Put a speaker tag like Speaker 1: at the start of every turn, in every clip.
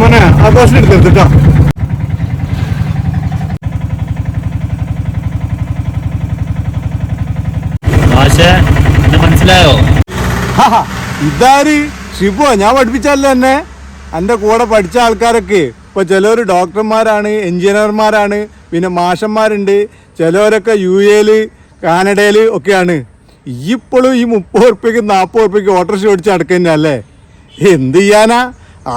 Speaker 1: മോനെ ആഘോഷം എടുത്തെടുത്തിട്ടോ
Speaker 2: മാഷെ എന്നെ മനസ്സിലായോ?
Speaker 1: ഇതാര്? ഷിബു ഞാൻ പഠിപ്പിച്ചല്ലോ എന്നെ? എന്റെ കൂടെ പഠിച്ച ആൾക്കാരൊക്കെ. ഇപ്പൊ ചിലവർ ഡോക്ടർമാരാണ് എഞ്ചിനീയർമാരാണ് പിന്നെ മാഷന്മാരുണ്ട്. ചിലവരൊക്കെ യു എയിൽ കാനഡയിൽ ഒക്കെയാണ്. ഇപ്പോഴും ഈ മുപ്പത് ഉറുപ്പ്യക്ക് നാൽപ്പത് ഉറുപ്പ്യക്ക് ഓട്ടോറിക്ഷ ഓടിച്ച് അല്ലേ എന്ത് ചെയ്യാനാ?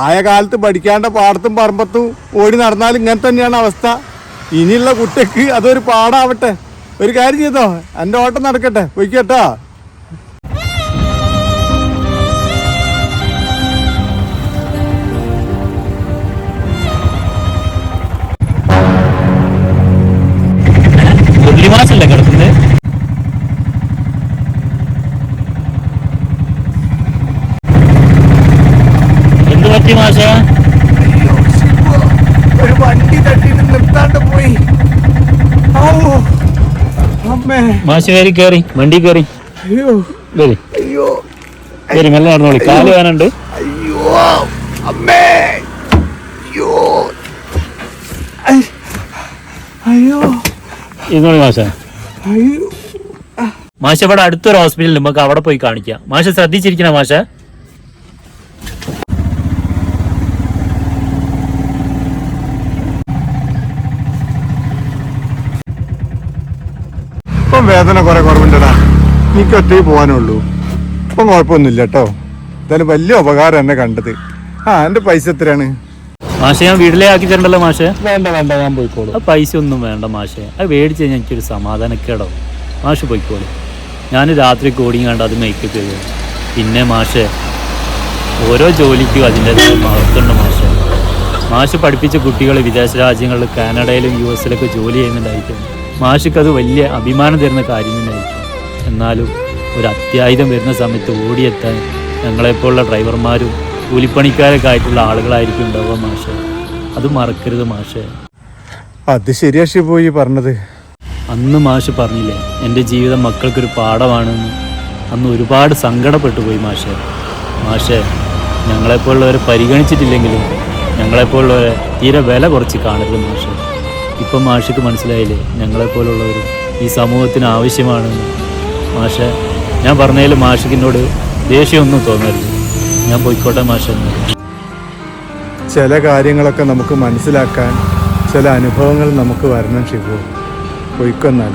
Speaker 1: ആയ കാലത്ത് പഠിക്കാണ്ട പാടത്തും പറമ്പത്തും ഓടി നടന്നാൽ ഇങ്ങനെ തന്നെയാണ് അവസ്ഥ. ഇനിയുള്ള കുട്ടിക്ക് അതൊരു പാടാവട്ടെ. ഒരു കാര്യം ചെയ്തോ? എന്റെ ഓട്ടം നടക്കട്ടെ. പൊയ്ക്കട്ടോ?
Speaker 2: പറ്റി മാഷെ
Speaker 1: ഒരു വണ്ടി തട്ടിട്ട് നിർത്താണ്ട് പോയി.
Speaker 2: മാഷ് കയറി കയറി. വണ്ടി കയറി.
Speaker 1: അയ്യോ.
Speaker 2: കയറി
Speaker 1: അയ്യോ.
Speaker 2: കയറി മെല്ലെ നടന്നോളി. കാൽ വേനുണ്ട്.
Speaker 1: അയ്യോ അമ്മേ. അയ്യോ. അയ്യോ.
Speaker 2: ഇരുന്നോളി മാഷ.
Speaker 1: അയ്യോ.
Speaker 2: മാഷ ഇവിടെ അടുത്തൊരു ഹോസ്പിറ്റലിൽ നമുക്ക് അവിടെ പോയി കാണിക്കാം. മാഷ ശ്രദ്ധിച്ചിരിക്കണ മാഷ?
Speaker 1: ഇപ്പം വേദന കുറെ കുറവുണ്ടടാ. എനിക്ക് ഒറ്റയ്ക്ക് പോകാനുള്ളൂ ഇപ്പം കുഴപ്പമൊന്നുമില്ല കേട്ടോ. എന്തായാലും വലിയ ഉപകാരം എന്നെ കണ്ടത്. ആ എന്റെ പൈസ എത്രയാണ്?
Speaker 2: മാഷെ ഞാൻ വീട്ടിലേ ആക്കി തരണ്ടല്ലോ മാഷെ?
Speaker 1: വേണ്ട വേണ്ട ഞാൻ പോയിക്കോളൂ.
Speaker 2: ആ പൈസ ഒന്നും വേണ്ട മാഷെ. അത് മേടിച്ച് കഴിഞ്ഞാൽ എനിക്കൊരു സമാധാനക്കേടോ. മാഷ് പോയിക്കോളൂ. ഞാൻ രാത്രി കോടിയും കണ്ട് അത് മേക്കപ്പ് ചെയ്തു. പിന്നെ മാഷെ ഓരോ ജോലിക്കും അതിന്റെ മഹത്വമുണ്ട് മാഷെ. മാഷ് പഠിപ്പിച്ച കുട്ടികൾ വിദേശ രാജ്യങ്ങളിൽ കാനഡയിലും യു എസിലൊക്കെ ജോലി ചെയ്യുന്നുണ്ടായിരിക്കും. മാഷക്ക് അത് വലിയ അഭിമാനം തരുന്ന കാര്യം തന്നെയായിരിക്കും എന്നാലും ഒരു അത്യാഹിതം വരുന്ന സമയത്ത് ഓടിയെത്താൻ ഞങ്ങളെപ്പോലുള്ള ഡ്രൈവർമാരും കൂലിപ്പണിക്കാരൊക്കെ ആയിട്ടുള്ള ആളുകളായിരിക്കും ഉണ്ടാവുക മാഷെ. അത് മറക്കരുത് മാഷെ.
Speaker 1: അത് ശരിയാ പോയി പറഞ്ഞത്.
Speaker 2: അന്ന് മാഷ് പറഞ്ഞില്ലേ എന്റെ ജീവിതം മക്കൾക്കൊരു പാഠമാണെന്ന്. അന്ന് ഒരുപാട് സങ്കടപ്പെട്ടു പോയി മാഷെ. മാഷെ ഞങ്ങളെപ്പോലുള്ളവരെ പരിഗണിച്ചിട്ടില്ലെങ്കിലും ഞങ്ങളെപ്പോലുള്ളവരെ തീരെ വില കുറച്ച് കാണരുത് മാഷെ. ഇപ്പം മാഷിക്ക് മനസ്സിലായില്ലേ? ഞങ്ങളെപ്പോലുള്ളവരും ഈ സമൂഹത്തിന് ആവശ്യമാണെന്ന്. മാഷ ഞാൻ പറഞ്ഞതിൽ മാഷിക്കിനോട് ദേഷ്യമൊന്നും തോന്നരുത്. ഞാൻ പോയിക്കോട്ടെ മാഷ.
Speaker 1: ചില കാര്യങ്ങളൊക്കെ നമുക്ക് മനസ്സിലാക്കാൻ ചില അനുഭവങ്ങൾ നമുക്ക് വരണം ഷിബു. പോയിക്കൊന്നാൽ.